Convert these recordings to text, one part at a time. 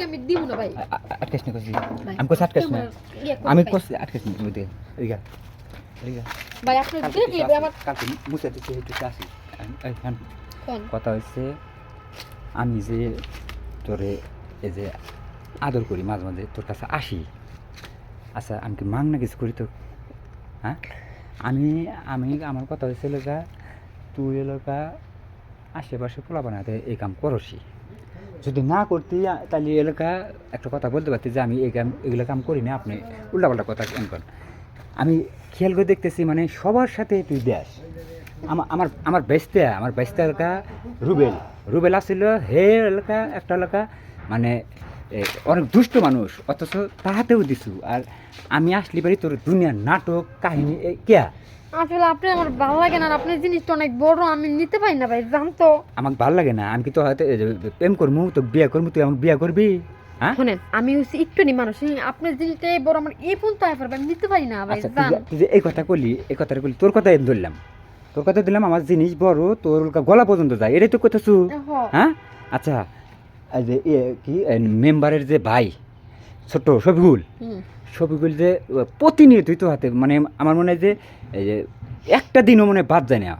আমি দিব না ভাই? আ- আ- আটকাস না কইছি আমি কইছি আটকাস না। আমি কইছি আটকাস না তুমি দে এদিকে এদিকে ভাই আপনি কালকে ভাই আসি, আমার মুছে দিতে একটু কথা হচ্ছে আমি যে তোরে এই যে আদর করি মাঝে মাঝে তোর কাছে আসি। আচ্ছা আমি কি মাং না কিছু করি তো হ্যাঁ? আমি আমি আমার কথা হয়েছে এলাকা তুই এলাকা আশেপাশে পোলা বানাতে এই কাম করসি। যদি না করতি তাহলে এলাকা একটা কথা বলতে পারতি যে আমি এই কাম, এগুলো কাম করি না, আপনি উল্টাপাল্টা কথা কেন করেন? আমি খেয়াল করে দেখতেছি মানে সবার সাথে তুই দেশ। আমার আমার আমার বেস্তে আমার বেস্তে এলাকা রুবেল। রুবেল আসছিল হে এলাকা, একটা এলাকা মানে অনেক দুষ্ট মানুষ, অথচ তাহাতেও দিছু। আর আমি আসলি পারি তোর দুনিয়ার নাটক, কাহিনী কেয়া? আসলে আপনি আমার ভালো লাগে না আপনার জিনিসটা অনেক বড় আমি নিতে পারি না ভাই জানতো আমাকে ভালো লাগে না আমি কি তো হয়তো প্রেম করব তো বিয়ে করব তুই আমাকে বিয়ে করবি? হ্যাঁ? শোনেন আমি হচ্ছে একটু নি মানুষ হ্যাঁ, আপনার জিনিসটা এই বড় আমার এই তো আমি নিতে পারি না ভাই আচ্ছা জান। যে- তুই যে এই কথা বললি এই কথাটা বললি তোর কথা আমি ধরলাম। তোর কথা দিলাম আমার জিনিস বড় তোর গলা পর্যন্ত যায় এটাই তো কথা শু হ্যাঁ? আচ্ছা যে কি মেম্বারের যে ভাই ছোট শফিকুল শফিকুল যে প্রতিনিয়ত হাতে মানে আমার মনে হয় যে একটা দিনও মনে বাদ যায় না।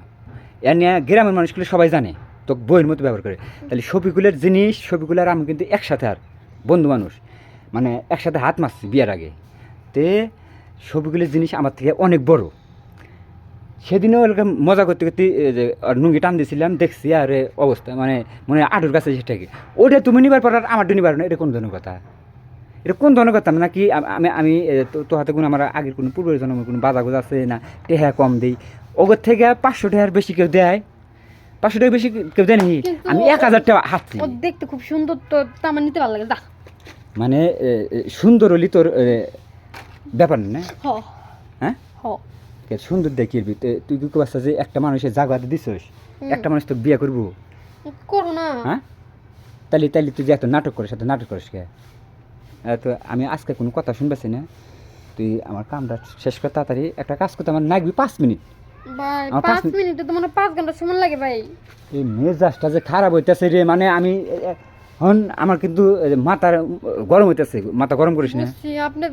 এর নিয়ে গ্রামের মানুষগুলো সবাই জানে, তো বইয়ের মতো ব্যবহার করে। তাহলে শফিকুলের জিনিস শফিকুল আর আমি কিন্তু একসাথে আর, বন্ধু মানুষ মানে একসাথে হাত মারছি বিয়ের আগে। তে শফিকুলের জিনিস আমার থেকে অনেক বড়। সেদিনও এরকম মজা করতে করতে নুঙ্গি টান দিয়েছিলাম, দেখছি আর অবস্থা মানে মনে আটুর কাছে সেটাকে ওটা তুমি নিবার পর আর আমার নিবার না, এটা কোন ধরনের কথা? এটা কোন ধরনের কথা? নাকি আম- আমি আমি তো- হাতে কোনো আমার আগের কোনো পূর্বের জন্মের কোনো বাজা গোজা আছে না? টেহা কম দিই। ওগর থেকে পাঁচশো টাকার বেশি কেউ দেয়? পাঁচশো টাকা বেশি কেউ দেয় নাকি আমি এক হাজার টাকা হাতছি দেখতে খুব সুন্দর তো আমার নিতে ভালো লাগে মানে সুন্দর হলি তোর ব্যাপার না হ্যাঁ? সুন্দর দেখি তুই কি বাচ্চা যে একটা মানুষের জাগাতে দিছিস? একটা মানুষ তো বিয়ে করব? করো না। হ্যাঁ? তাহলে তাহলে তুই যে এত নাটক করিস এত নাটক করিস কে? তো আমি আজকে কোনো কথা শুনবেছি না। তুই আমার কামটা শেষ করে তাড়াতাড়ি। একটা কাজ করতে আমার লাগবে পাঁচ মিনিট। ভাই পাঁচ পাঁচ তো মানে পাঁচ ঘণ্টা সময় লাগে ভাই। এই মেজাজটা যে খারাপ হইতেছে রে মানে আমি হন আমার কিন্তু মাথার গরম হইতেছে মাথা গরম করিস না। আপনি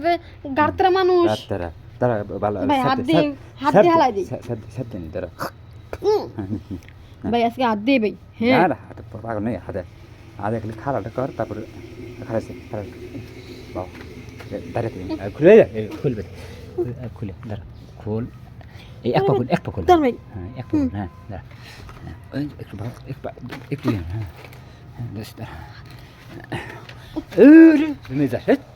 গার্তরা মানুষ। রাত তারা তারা ভালো হাত দিয়ে- হাত দিয়ে হালাই দিই। সাথে- সাথে- সাথে নি তারা ভাই আজকে হাত দিয়ে ভাই হ্যাঁ। হাতে পাগল নেই হাতে হাতে খালি খারাপটা কর তারপরে খারাইছে খারাপ বাবা দাঁড়াতে খুলে খুলবে। খুলে- দাঁড়া খোল। এই এক পা খুল এক পা খুল। হ্যাঁ এক পা হ্যাঁ দাঁড়া। হ্যাঁ, একটু ভালো এক পা একটু ইয়ে, হ্যাঁ। হ্যাঁ দাঁড়া